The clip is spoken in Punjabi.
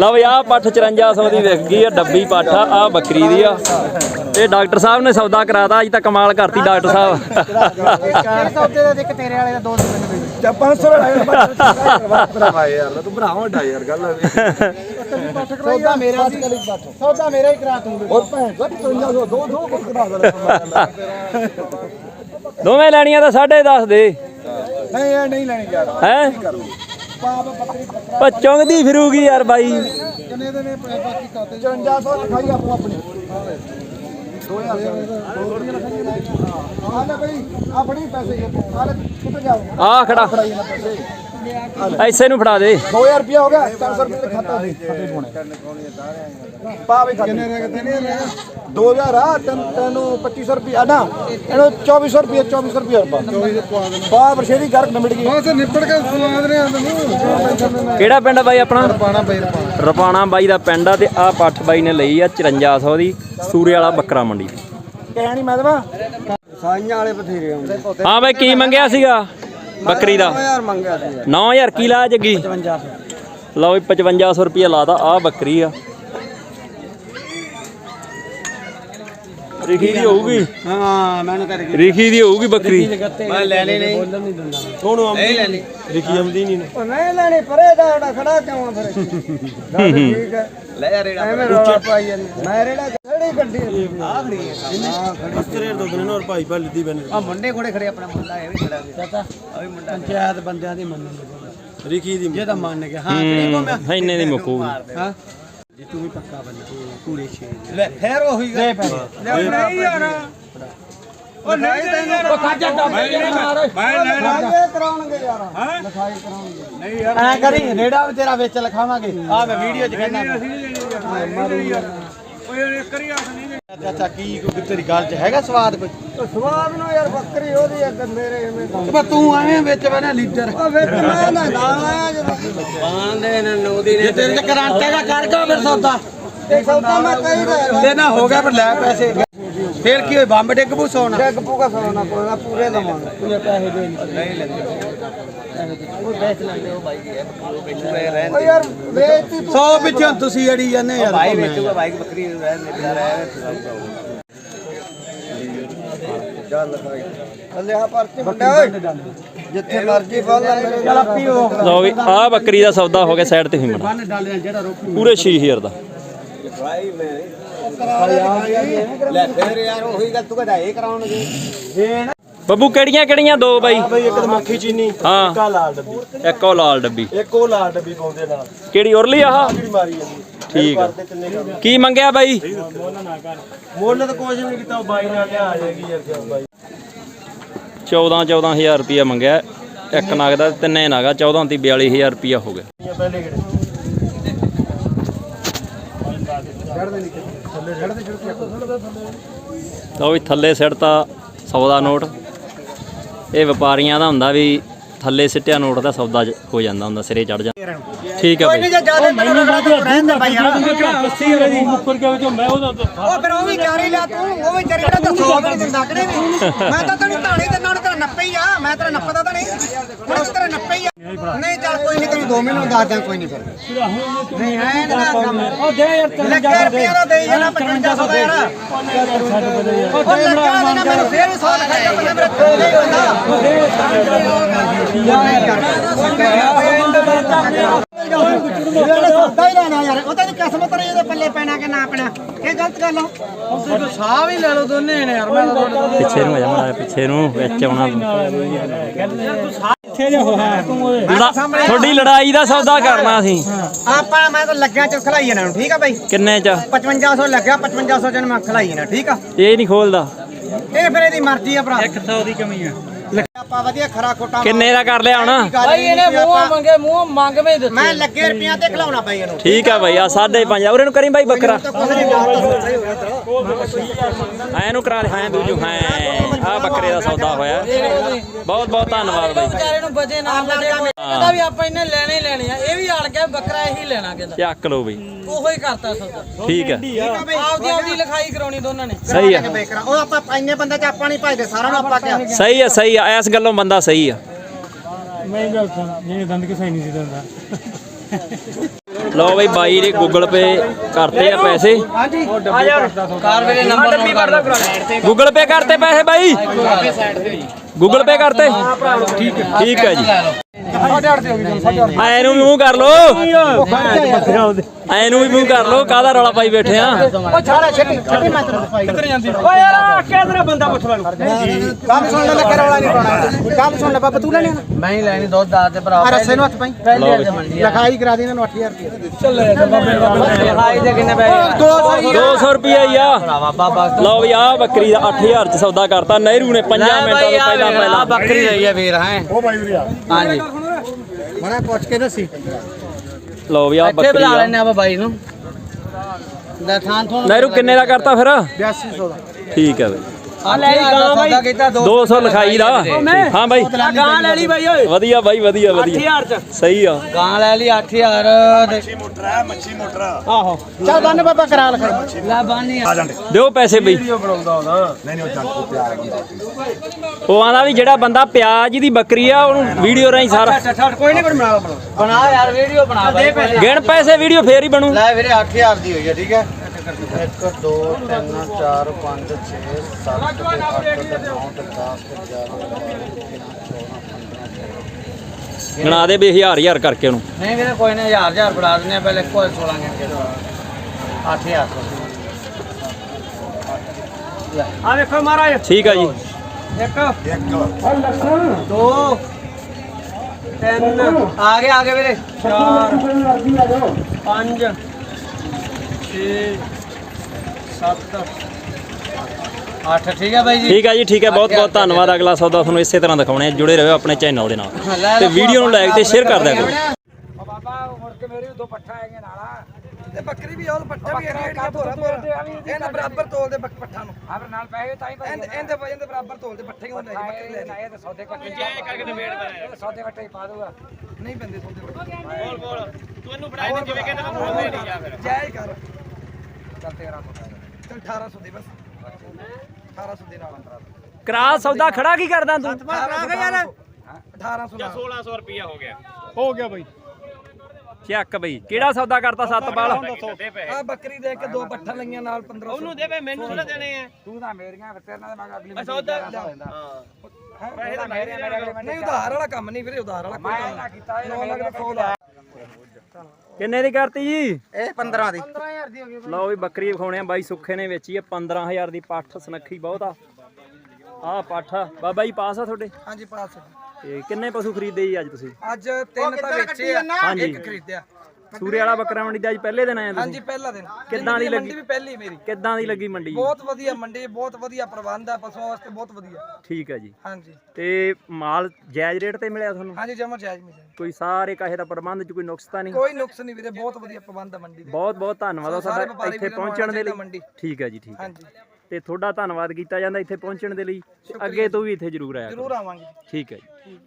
ਲਓ ਵੀ ਆਹ ਪੱਠ 5400 ਦੀ ਵਿਕ ਗਈ ਆ ਡੱਬੀ ਪੱਠ ਆ ਆਹ ਬੱਕਰੀ ਦੀ ਆ। ਇਹ ਡਾਕਟਰ ਸਾਹਿਬ ਨੇ ਸੌਦਾ ਕਰਾਤਾ ਅੱਜ ਤਾਂ ਕਮਾਲ ਕਰਤੀ ਡਾਕਟਰ ਸਾਹਿਬ। ਸੌਦੇ ਦਾ ਇੱਕ ਤੇਰੇ ਵਾਲੇ ਦਾ ਦੋ ਸੌ ਮੈਨੂੰ ਦੇ। ਜਾਂ 500 ਲਾਇਆ ਭਰਾਵਾ ਯਾਰ ਤੂੰ ਭਰਾ ਵੱਡਾ ਯਾਰ ਗੱਲ ਸੌਦਾ ਮੇਰਾ ਸੀ ਸੌਦਾ ਮੇਰਾ ਹੀ ਕਰਾ ਤੂੰ। ਹੋਰ ਭੈਣ ਦਾ 55 ਦੋ ਦੋ ਕੁਝ ਕਰਾ ਦੇ ਦੋਵੇਂ ਲੈਣੀਆਂ ਤਾਂ 10.5 ਦੇ। ਨਹੀਂ ਇਹ ਨਹੀਂ ਲੈਣੀ ਯਾਰ। ਹੈ? ਉਹ ਚੁੰਗਦੀ ਫਿਰੂਗੀ ਯਾਰ ਬਾਈ। ਕਿੰਨੇ ਦੇ ਨੇ ਬਾਕੀ ਕਾਤੇ 5500 ਲਿਖਾਈ ਆਪੋ ਆਪਣੀ। 2000 ਆ ਲੈ ਬਈ ਆਪਣੀ ਪੈਸੇ। ਆ ਕਿੱਥੇ ਜਾਓ ਆ ਖੜਾ। ਐਸੇ ਨੂੰ ਫੜਾ ਦੇ। 2000 ਰੁਪਿਆ ਹੋ ਗਿਆ 400 ਰੁਪਏ ਦਾ ਖਾਤਾ ਦੇ ਖਾਤੇ ਪਾਉਣੇ ਪਾ ਵੀ ਖਾਤੇ ਕਿੰਨੇ ਦੇ ਕਿੰਨੇ ਦੇ 2000 ਆ ਤੈਨੂੰ ਤੈਨੂੰ 2500 ਰੁਪਏ ਨਾ ਇਹਨੂੰ 2400 ਰੁਪਏ 2400 ਰੁਪਏ ਪਾ। 2400 ਪਾ ਬਰਸ਼ੇਰੀ ਗਰਕ ਨਿਬੜ ਗਈ। ਬਸ ਨਿਪੜ ਕੇ ਸਵਾਦ ਨੇ ਤੈਨੂੰ ਕਿਹੜਾ ਪਿੰਡ ਆ ਬਾਈ ਆਪਣਾ? ਪਾਣਾ ਪਈ ਰਪਾ ਰਪਾਣਾ ਬਾਈ ਦਾ ਪਿੰਡ ਆ ਤੇ ਆ ਪੱਠ ਬਾਈ ਨੇ ਲਈ ਆ 5400 ਦੀ ਸੂਰੇ ਵਾਲਾ ਬੱਕਰਾ ਮੰਡੀ। ਦੀ ਕਹਿ ਨਹੀਂ ਮੈਂ ਦਵਾ। ਸਾਈਆਂ ਵਾਲੇ ਬਥੇਰੇ ਆਉਂਦੇ। ਹਾਂ ਬਾਈ ਕੀ ਮੰਗਿਆ ਸੀਗਾ? ਬੱਕਰੀ ਦਾ? 2000 ਮੰਗਿਆ ਸੀ। 9000 ਕੀ ਲਾਇਆ ਜੱਗੀ? 5500 ਲਓ ਵੀ 5500 ਰੁਪਏ ਲਾਤਾ ਆ ਬੱਕਰੀ ਆ। ਰਿਖੀ ਦੀ ਹੋਊਗੀ? ਹਾਂ ਮੈਨੂੰ ਕਰ ਰਿਖੀ ਦੀ ਹੋਊਗੀ ਬੱਕਰੀ? ਮੈਂ ਲੈ ਲੈ ਨਹੀਂ। ਬੋਲਣ ਨਹੀਂ ਦਿੰਦਾ। ਕੌਣ ਆਉਂਦੀ ਨਹੀਂ ਲੈਣੀ ਲਿਖੀ ਆਉਂਦੀ ਨਹੀਂ। ਉਹ ਨਹੀਂ ਲੈਣੀ ਪਰੇ ਦਾ ਖੜਾ ਕਿਉਂ ਆ ਫਿਰ? ਗੱਲ ਠੀਕ ਹੈ। ਲੈ ਯਾਰ ਰੇੜਾ। ਰੌਲਾ ਪਾਈ ਜਾਂਦੇ। ਮੈਂ ਰੇੜਾ ਗੱਡੀ ਆ। ਖੜੀ ਹੈ। ਹਾਂ ਖੜੀ ਅਸਰੇ ਦੋ ਦਿਨ ਹੋਰ ਭਾਈ ਭਾਈ ਲਿੱਦੀ ਬਣ। ਆ ਮੁੰਡੇ ਕੋਲੇ ਖੜੇ ਆਪਣਾ ਮੁੰਡਾ ਇਹ ਵੀ ਖੜਾ ਚਾਚਾ ਆ ਵੀ ਮੁੰਡਾ ਪੰਚਾਇਤ ਬੰਦਿਆਂ ਦੀ ਮੰਨਣ ਰਿਖੀ ਦੀ ਜੇ ਤਾਂ ਮੰਨ ਗਿਆ। ਹਾਂ ਹੂੰ ਇੰਨੇ ਦੀ ਮੁੱਕੂਗੀ ਹਾਂ। ਜੇ ਤੂੰ ਵੀ ਪੱਕਾ ਬੰਦਾ ਪੂਰੇ ਛੇ ਲੈ ਫੇਰ ਉਹੀ ਗੱਲ। ਲੈ ਨਹੀਂ ਯਾਰ। ਉਹ ਨਹੀਂ ਤੈਨੂੰ ਉਹ ਖਾਜਾ ਦਾ ਮੈਂ ਲਿਖਾਈ ਕਰਾਉਣਗੇ ਯਾਰ। ਹਾਂ? ਲਿਖਾਈ ਕਰਾਉਣਗੇ। ਨਹੀਂ ਯਾਰ। ਐ ਕਰੀ ਰੇੜਾ ਵੀ ਤੇਰਾ ਵਿੱਚ ਲਿਖਾਵਾਂਗੇ। ਆ ਮੈਂ ਵੀਡੀਓ 'ਚ ਕਹਿੰਦਾ। ਓਏ ਕਰੀ ਆਸ ਨਹੀਂ ਚਾਚਾ ਕੀ ਕੋਈ ਤੇਰੀ ਗੱਲ 'ਚ ਹੈਗਾ ਸਵਾਦ ਕੋਈ? ਸਵਾਦ ਨੂੰ ਯਾਰ ਬੱਕਰੀ ਉਹਦੀ ਅੱਗ ਮੇਰੇ ਐਵੇਂ ਪਰ ਤੂੰ ਐਵੇਂ ਵਿੱਚ ਬਣਾ ਲੀਡਰ। ਉਹ ਵਿੱਚ ਮੈਂ ਨਾ ਨਾਲ ਆਇਆ ਜਦੋਂ। ਬਾਂਦੇ ਨੇ ਨੋਦੀ ਨੇ ਤੇਰੇ ਤੇ ਕਰੰਟ ਹੈਗਾ ਕਰ ਕਾ ਫਿਰ ਸੌਦਾ? ਇਹ ਸੌਦਾ ਮੈਂ ਕਹੀ ਦਾ। ਤੇ ਨਾ ਹੋ ਗਿਆ ਪਰ ਲੈ ਪੈਸੇ। ਫੇਰ ਕੀ ਹੋਈ ਬੰਬ ਡਿੱਗ ਪੂ ਸੋਨਾ? ਡਿੱਗ ਪੂਗਾ ਸੋਨਾ ਕੋਈ ਨਾ ਪੂਰੇ ਦਵਾਂਗੇ। ਪੂਰੇ ਪੈਸੇ ਦੇ ਨਹੀਂ ਲੈਂਦੇ ਉਹ ਵੇਚ ਲੈਂਦੇ ਉਹ ਬਾਈ ਦੀ ਹੈ ਉਹ ਯਾਰ ਵੇਚਤੀ 100 ਪਿੱਛੋਂ ਤੁਸੀਂ ਅੜੀ ਜਾਂਦੇ ਯਾਰ ਬਾਈ ਵੇਚੂਗਾ ਬਾਈ ਬੱਕਰੀ ਰਹਿ ਮੇਰਾ ਰਹਿ ਥੱਲੇ ਆ ਪਰਚੀ ਮੁੰਡਾ ਓਏ। ਜਿੱਥੇ ਮਰਜ਼ੀ ਫੜ ਲੈ ਮੇਰੇ ਚੱਲ ਪੀਓ ਲਓ ਵੀ ਆ ਬੱਕਰੀ ਦਾ ਸੌਦਾ ਹੋ ਗਿਆ ਸਾਈਡ ਤੇ ਹੀ ਰੋਕੀ ਪੂਰੇ 6000 ਦਾ। ਲੈ ਫੇਰ ਯਾਰ ਉਹੀ ਗੱਲ ਤੂੰ ਕਹਦਾ ਇਹ ਕਰਾਉਣਗੇ ਇਹ ਨਾ ਬੱਬੂ ਕਿਹੜੀਆਂ ਕਿਹੜੀਆਂ ਦੋ ਬਾਈ? ਬਈ ਇੱਕ ਤਾਂ ਮੱਖੀ ਚੀਨੀ ਹਾਂ। ਕਾ ਲਾਲ ਡੱਬੀ। ਇੱਕ ਉਹ ਲਾਲ ਡੱਬੀ। ਇੱਕ ਉਹ ਲਾਲ ਡੱਬੀ ਪਾਉਂਦੇ ਨਾਲ। ਕਿਹੜੀ ਉਰਲੀ ਆਹ? ਜਿਹੜੀ ਮਾਰੀ ਜਾਂਦੀ। ਠੀਕ ਆ। ਕੀ ਮੰਗਿਆ ਬਾਈ? ਮੁੱਲ ਤਾਂ ਕੁਝ ਨਹੀਂ ਕੀਤਾ ਉਹ ਬਾਈ ਨਾਲ ਲਿਆ ਆ ਜਾਏਗੀ ਯਾਰ ਬਾਈ। 14 14000 ਰੁਪਿਆ ਮੰਗਿਆ। ਇੱਕ ਨਗ ਦਾ ਤਿੰਨੇ ਨਗਾ 14 ਤੇ 42000 ਰੁਪਿਆ ਹੋ ਗਿਆ ਪਹਿਲੇ ਕਿਹੜੇ ਛੱਡਦੇ ਨਹੀਂ ਥੱਲੇ ਛੱਡਦੇ ਛੱਡਦੇ ਲਓ ਵੀ ਥੱਲੇ ਸਿੱਟਤਾ 100 ਦਾ ਨੋਟ। ਇਹ ਵਪਾਰੀਆਂ ਦਾ ਹੁੰਦਾ ਵੀ ਥੱਲੇ ਸਿੱਟਿਆ ਨੋਟ ਦਾ ਸੌਦਾ ਹੋ ਜਾਂਦਾ ਹੁੰਦਾ ਸਿਰੇ ਚੜ ਜਾਂਦਾ। ਠੀਕ ਹੈ ਬਾਈ। ਜ਼ਿਆਦਾ ਮੈਨੂੰ ਰਹਿੰਦੇ ਬਾਈ ਯਾਰ। ਉਹ ਫਿਰ ਉਹ ਵੀ ਚਾਰੀ ਲਿਆ ਤੂੰ। ਉਹ ਵੀ ਚਾਰੀ ਲਿਆ ਤਾਂ 100 ਵੀ ਨਹੀਂ ਦਿੰਦਾ ਕਿਹੜੇ ਵੀ। ਮੈਂ ਤਾਂ ਤੈਨੂੰ ਢਾਣੀ ਦੇ ਨਾਲ ਤੇਰਾ ਨੱਪੇ ਹੀ ਆ। ਮੈਂ ਤੇਰਾ ਨੱਪਦਾ ਤਾਂ ਨਹੀਂ। ਮੈਂ ਤੇਰਾ ਨੱਪੇ ਹੀ ਆ। ਨਹੀਂ ਚੱਲ ਕੋਈ ਨਹੀਂ ਤੈਨੂੰ 2 ਮਿੰਟ ਦੱਸ ਦਿਆਂ ਕੋਈ ਨਹੀਂ ਫਿਰ। ਨਹੀਂ ਐ ਨਾ ਕੰਮ ਉਹ ਦੇ ਯਾਰ ਲੱਖ ਰੁਪਏ ਦਾ ਦੇ ਜਾਣਾ 5500 ਦਾ। ਯਾਰ। ਉਹ ਲੱਗਾ ਦੇਣਾ ਮੈਨੂੰ ਫੇਰ ਵੀ 100 ਲਿਖਾਈ ਆਪਣੇ ਮੇਰੇ ਕੋਲ ਨਹੀਂ ਹੁੰਦਾ। ਸੌਦਾ ਹੀ ਲੈਣਾ ਯਾਰ ਉਹ ਤਾਂ ਕਿਸਮਤ ਰਹੀ ਇਹਦੇ ਪੱਲੇ ਪੈਣਾ ਕਿ ਨਾ ਪੈਣਾ। ਇਹ ਗਲਤ ਗੱਲ ਆ। ਸਾਹ ਵੀ ਲੈ ਲਓ ਦੋਨੇ ਨੇ ਯਾਰ ਮੈਂ ਪਿੱਛੇ ਨੂੰ ਆ ਜਾ ਮਾੜਾ ਜਿਹਾ, ਪਿੱਛੇ ਨੂੰ ਵਿੱਚ ਆਉਣਾ। ਤੁਹਾਡੀ ਲੜਾਈ ਦਾ ਸੌਦਾ ਕਰਨਾ ਸੀ ਆਪਾਂ ਮੈਂ ਤਾਂ ਲੱਗਿਆ ਚ ਖਲਾਈ ਇਹਨਾਂ ਨੂੰ ਠੀਕ ਆ ਬਾਈ? ਕਿੰਨੇ ਚ? 5500 ਲੱਗਿਆ 5500 ਚ ਮੈਂ ਖਲਾਈ ਇਹਨਾਂ ਠੀਕ ਆ? ਇਹ ਨਹੀਂ ਖੋਲਦਾ। ਇਹ ਫਿਰ ਇਹਦੀ ਮਰਜ਼ੀ ਆ ਭਰਾ। 100 ਦੀ ਕਮੀ ਆ। ਆਪਾਂ ਵਧੀਆ ਖਰਾ ਖੋਟਾ ਕਿੰਨੇ ਦਾ ਕਰ ਲਿਆ ਹੁਣ? ਬਾਈ ਇਹਨੇ ਮੂੰਹ ਮੰਗੇ ਮੂੰਹ ਮੰਗਵੇਂ ਦਿੱਤੇ। ਮੈਂ ਲੱਗੇ ਰੁਪਈਆਂ ਤੇ ਖਲਾਉਣਾ ਬਾਈ ਇਹਨੂੰ। ਠੀਕ ਆ ਬਾਈ ਆ 5.5 ਉਰੇ ਨੂੰ ਕਰੀ ਬਾਈ ਬੱਕਰਾ? ਐ ਨੂੰ ਕਰਾ ਹਾਂ ਦੂਜੂ ਹਾਂ ਆ ਬੱਕਰੇ ਦਾ ਸੌਦਾ ਹੋਇਆ। ਬਹੁਤ ਬਹੁਤ ਧੰਨਵਾਦ ਬਾਈ। ਵਿਚਾਰੇ ਨੂੰ ਬਜੇ ਨਾ ਬਜੇ ਕਹਿੰਦਾ ਵੀ ਆਪਾਂ ਇਹਨੇ ਲੈਣੇ ਹੀ ਲੈਣੇ ਆ। ਇਹ ਵੀ ਅੜ ਗਿਆ ਬੱਕਰਾ ਇਹੀ ਲੈਣਾ ਕਹਿੰਦਾ। ਚੱਕ ਲਓ ਬਈ। ਉਹੋ ਹੀ ਕਰਤਾ ਸੌਦਾ ਠੀਕ ਹੈ। ਆਪਦੀ ਆਪਦੀ ਲਿਖਾਈ ਕਰਾਉਣੀ ਦੋਨਾਂ ਨੇ। ਸਹੀ ਆ। ਉਹ ਆਪਾਂ ਇੰਨੇ ਬੰਦੇ ਚ ਆਪਾਂ ਨਹੀਂ ਭਜਦੇ ਸਾਰਿਆਂ ਨੂੰ ਆਪਾਂ ਕਿਹਾ। ਸਹੀ ਆ ਸਹੀ ਆ। ਇਸ ਗੱਲੋਂ ਬੰਦਾ ਸਹੀ ਆ। ਮੈਂ ਗੱਲ ਸੁਣ ਜਿਹੜੇ ਦੰਦ ਕਿਸੇ ਨਹੀਂ ਸੀ ਦਿੰਦਾ ਲਓ ਬਈ ਬਾਈ ਨੇ ਗੂਗਲ ਪੇ ਕਰਤੇ ਆ ਪੈਸੇ। ਕਾਰ ਵੇਲੇ ਨੰਬਰ ਨੋਟ ਕਰ ਲਓ। ਗੂਗਲ ਪੇ ਕਰਤੇ ਪੈਸੇ ਬਾਈ? ਗੂਗਲ ਪੇ ਕਰਤੇ? ਠੀਕ ਹੈ। ਠੀਕ ਹੈ ਜੀ ਐ ਨੂੰ ਮੂੰਹ ਕਰ ਲੋ ਐ ਨੂੰ ਵੀ ਮੂੰਹ ਕਰ ਲੋ ਕਾਹਦਾ ਰੌਲਾ ਪਾਈ ਬੈਠੇ ਆ? ਉਹ ਛਾੜਾ ਛੱਟੀ ਛੱਟੀ ਮੈਂ ਤੈਨੂੰ ਦਿਖਾਈ। ਕਿੱਧਰ ਜਾਂਦੀ? ਓਏ ਯਾਰ ਕਿਹੜਾ ਬੰਦਾ ਪੁੱਛ ਲੈ ਗੱਲ ਸੁਣ ਲੈ ਲੱਕੜ ਵਾਲਾ ਨਹੀਂ ਪਾਉਣਾ ਗੱਲ ਸੁਣ ਲੈ ਬਾਬਾ ਤੂੰ ਲੈਣੀ ਮੈਂ ਹੀ ਲੈਣੀ ਦੁੱਧ ਦਾ ਤੇ ਭਰਾ ਆ ਰਸੇ ਨੂੰ ਹੱਥ ਪਾਈ। ਲਿਖਾਈ ਕਰਾ ਦੇ ਇਹਨਾਂ ਨੂੰ 8000 ਰੁਪਏ ਹਾਈ ਦੇ ਕਿੰਨੇ ਪੈਸੇ? 200 ਰੁਪਏ ਹੀ ਆ। ਬਾਬਾ। ਲਓ ਵੀ ਆ ਬੱਕਰੀ ਦਾ 8000 ਚ ਸੌਦਾ ਕਰਤਾ। ਨਹਿਰੂ ਨੇ 5 ਲੈ ਮਿੰਟਾਂ ਤੋਂ ਆ ਪਹਿਲਾਂ। ਪਹਿਲਾਂ ਬੱਕਰੀ ਲਈ ਆ ਵੀਰ ਹੈ। ਉਹ ਬਾਈ ਵੀਰ ਹਾਂਜੀ। ਮਣਾ ਪੁੱਛ ਕੇ ਦੱਸੀ। ਲਓ ਵੀ ਆ ਇੱਥੇ ਬੱਕਰੀ ਬੁਲਾ ਆ। ਲੈਣੇ ਆਪਾਂ ਬਾਈ ਨੂੰ। ਦਾ ਥਾਂ ਥੋਂ ਨਹਿਰੂ ਕਿੰਨੇ ਦਾ ਕਰਤਾ ਫਿਰ? 8200 ਦਾ। ਠੀਕ ਹੈ ਬਈ। ਆ ਲੈ ਗਾਂ ਬਾਈ। ਕੀਤਾ 200 ਲਿਖਾਈ ਦਾ। ਹਾਂ ਬਾਈ। ਗਾਂ ਲੈ ਲਈ ਬਾਈ ਓਏ। ਵਧੀਆ ਬਾਈ ਵਧੀਆ ਵਧੀਆ। 8000 ਚ। ਸਹੀ ਆ। ਗਾਂ ਲੈ ਲਈ 8000 ਦੇ ਆਹੋ। ਚੱਲ ਬੰਨ ਬਾਬਾ ਕਰਾ ਲਿਖਾਈ ਲੈ ਬਾਨੀ ਦਿਓ ਪੈਸੇ ਬਈ। ਉਹ ਆਂਦਾ ਵੀ ਜਿਹੜਾ ਬੰਦਾ ਪਿਆਜ ਦੀ ਬੱਕਰੀ ਆ ਉਹਨੂੰ ਵੀਡੀਓ ਰਾਹੀਂ ਸਾਰਾ ਛੱਡ ਕੋਈ ਨਹੀਂ ਬਣਾ ਲਓ ਬਣਾ ਯਾਰ ਵੀਡੀਓ ਬਣਾ ਬਾਈ ਗਿਣ ਪੈਸੇ ਵੀਡੀਓ ਫੇਰ ਹੀ ਬਣੂ। ਲੈ ਵੀਰੇ 8000 ਦੀ ਹੋਈ ਹੈ ਠੀਕ ਹੈ। 1 2 3 4 5 6 7 8 9 10 ਗਿਣਾ ਦੇ ਵੀ ਹਜ਼ਾਰ ਹਜ਼ਾਰ ਕਰਕੇ ਉਹਨੂੰ। ਨਹੀਂ ਵੀਰੇ ਕੋਈ ਨਹੀਂ 1000 1000 ਬਣਾ ਦਿੰਦੇ ਆ ਪਹਿਲੇ ਕੋਈ 16 ਗਿਣ ਕੇ 8000 ਆ ਵੇਖੋ ਮਹਾਰਾਜ। ਠੀਕ ਆ ਜੀ। ਇੱਕ ਦੋ ਤਿੰਨ ਆ ਗਏ ਆ ਗਏ ਵੀਰੇ। ਚਾਰ ਪੰਜ ਛੇ 8 ਠੀਕ ਹੈ ਬਾਈ ਜੀ। ਠੀਕ ਆ ਜੀ ਠੀਕ ਹੈ ਬਹੁਤ ਬਹੁਤ ਧੰਨਵਾਦ। ਅਗਲਾ ਸੌਦਾ ਤੁਹਾਨੂੰ ਇਸੇ ਤਰ੍ਹਾਂ ਦਿਖਾਉਣੇ ਆ। ਜੁੜੇ ਰਹੋ ਆਪਣੇ ਚੈਨਲ ਦੇ ਨਾਲ। ਤੇ ਵੀਡੀਓ ਨੂੰ ਲਾਈਕ ਤੇ ਸ਼ੇਅਰ ਕਰ ਦਿਆ ਕਰੋ। ਬਾਬਾ ਮੁੜ ਕੇ ਮੇਰੇ ਦੋ ਪੱਠਾ ਹੈਗੇ ਨਾਲ। ਤੇ ਬੱਕਰੀ ਵੀ ਉਹ ਪੱਠਾ ਵੀ ਰੇੜੀਆਂ ਭੋਰਾ ਭੋਰਾ। ਇਹਨਾਂ ਬਰਾਬਰ ਤੋਲਦੇ ਬੱਕ- ਪੱਠਾ ਨੂੰ। ਆਪ ਨਾਲ ਪੈ ਗਏ ਤਾਂ ਹੀ ਇਹਦੇ ਇਹਦੇ ਵਜਨ ਦੇ ਬਰਾਬਰ ਤੋਲਦੇ ਪੱਠੇ ਕਿਉਂ ਲੈ ਜੀ ਬੱਕਰੀ ਲੈ ਜੀ ਤੇ ਸੌਦੇ ਕੱਟੇ ਜੈ ਕਰਕੇ ਤੇ ਵੇੜ ਬਣਾ ਸੌਦੇ ਕੱਟੇ ਹੀ ਪਾ ਦੂਗਾ ਨਹੀਂ ਬੰਦੇ ਸੌਦੇ ਬੋਲ ਬੋਲ। ਤੂੰ ਇਹਨੂੰ ਫੜਾਈ ਦੇ ਜਿਵੇਂ ਕਹਿੰਦਾ ਮੈਂ ਬੋਲਦੇ ਨਹੀਂ ਜਾ ਫਿਰ। ਜੈ ਹੀ ਕਰ। ਚੱਲ 1300 ਚੱਲ 1800 ਦੇ ਬਸ। 1800 ਦੇ ਨਾਲ ਕਰਾ ਸੌਦਾ ਖੜਾ ਕੀ ਕਰਦਾ ਤੂੰ? 1800 ਯਾਰ। 1800 ਜਾਂ 1600 ਰੁਪਿਆ ਹੋ ਗਿਆ। ਹੋ ਗਿਆ ਬਾਈ। ਚੱਕ ਬਈ ਕਿਹੜਾ ਸੌਦਾ ਕਰਤਾ ਸੱਤ ਬਾਲ? ਆ ਬੱਕਰੀ ਦੇ ਕੇ ਦੋ ਪੱਠਾ ਲਈਆਂ ਨਾਲ 1500 ਉਹਨੂੰ ਦੇਵੇ ਮੈਨੂੰ ਨਾ ਦੇਣੇ ਆ। ਤੂੰ ਤਾਂ ਮੇਰੀਆਂ ਤੇਰੇ ਨਾਲ ਮੈਂ ਅਗਲੀ ਸੌਦਾ ਹਾਂ। ਪੈਸੇ ਤਾਂ ਮੇਰੇ ਨਹੀਂ ਉਧਾਰ ਵਾਲਾ ਕੰਮ ਨਹੀਂ ਵੀਰੇ ਉਧਾਰ ਵਾਲਾ ਕੋਈ ਕੰਮ ਕੀਤਾ ਇਹ 9 ਲੱਖ ਦਾ ਫੋਨ ਆ ਕਿੰਨੇ ਦੀ ਕਰਤੀ ਜੀ? ਇਹ 15 ਦੀ। 15000 ਦੀ ਹੋ ਗਈ ਲਓ ਵੀ ਬੱਕਰੀ ਵਿਖਾਉਣੇ ਆ ਬਾਈ ਸੁੱਖੇ ਨੇ ਵੇਚੀ ਆ 15000 ਦੀ ਪੱਠ ਸੁਨੱਖੀ ਬਹੁਤ ਆ। ਆਹ ਪੱਠ ਆ। ਬਾਬਾ ਜੀ ਪਾਸ ਆ ਤੁਹਾਡੇ? ਹਾਂਜੀ ਪਾਸ ਤੇ ਕਿੰਨੇ ਪਸ਼ੂ ਖਰੀਦੇ ਜੀ ਅੱਜ ਤੁਸੀਂ? ਅੱਜ ਤਿੰਨ ਤਾਂ ਵੇਚੇ ਆ। ਹਾਂਜੀ। ਇੱਕ ਖਰੀਦਿਆ। ਸੂਰੇ ਵਾਲਾ ਬੱਕਰਾ ਮੰਡੀ ਦਾ ਅੱਜ ਪਹਿਲੇ ਦਿਨ ਆਏ ਆ ਹਾਂਜੀ ਤੁਸੀਂ? ਪਹਿਲਾ ਦਿਨ। ਕਿੱਦਾਂ ਦੀ ਮੰਡੀ ਲੱਗੀ? ਵੀ ਪਹਿਲੀ ਮੇਰੀ। ਕਿੱਦਾਂ ਦੀ ਲੱਗੀ ਮੰਡੀ? ਬਹੁਤ ਵਧੀਆ ਮੰਡੀ ਬਹੁਤ ਵਧੀਆ ਪ੍ਰਬੰਧ ਹੈ ਪਸ਼ੂਆਂ ਵਾਸਤੇ ਬਹੁਤ ਵਧੀਆ। ਠੀਕ ਹੈ ਜੀ। ਹਾਂਜੀ। ਤੇ ਮਾਲ ਜਾਇਜ਼ ਰੇਟ ਤੇ ਮਿਲਿਆ ਤੁਹਾਨੂੰ? ਹਾਂਜੀ ਜਮਾ ਜਾਇਜ਼ ਮਿਲਿਆ ਕੋਈ ਸਾਰੇ ਕਾਹੇ ਦਾ ਪ੍ਰਬੰਧ ਚ ਕੋਈ ਨੁਕਸ ਤਾਂ ਨਹੀਂ? ਕੋਈ ਨੁਕਸ ਨਹੀਂ ਵੀਰੇ ਬਹੁਤ ਵਧੀਆ ਪ੍ਰਬੰਧ ਹੈ ਮੰਡੀ ਦੇ। ਬਹੁਤ ਬਹੁਤ ਧੰਨਵਾਦ ਆ ਸਾਰੇ ਵਪਾਰੀ ਇੱਥੇ ਵੀਰਾਂ ਨੂੰ ਪਹੁੰਚਣ ਦੇ ਆਉਣਾ ਲਈ। ਮੰਡੀ। ਠੀਕ ਹੈ ਜੀ ਠੀਕ ਹੈ ਹਾਂਜੀ। ਤੇ ਤੁਹਾਡਾ ਧੰਨਵਾਦ ਕੀਤਾ ਜਾਂਦਾ ਇੱਥੇ ਪਹੁੰਚਣ ਦੇ ਲਈ। ਤੇ ਅੱਗੇ ਤੋਂ ਵੀ ਇੱਥੇ ਜ਼ਰੂਰ ਆਇਆ ਕਰੋ। ਜ਼ਰੂਰ ਆਵਾਂਗੇ ਠੀਕ ਹੈ ਜੀ।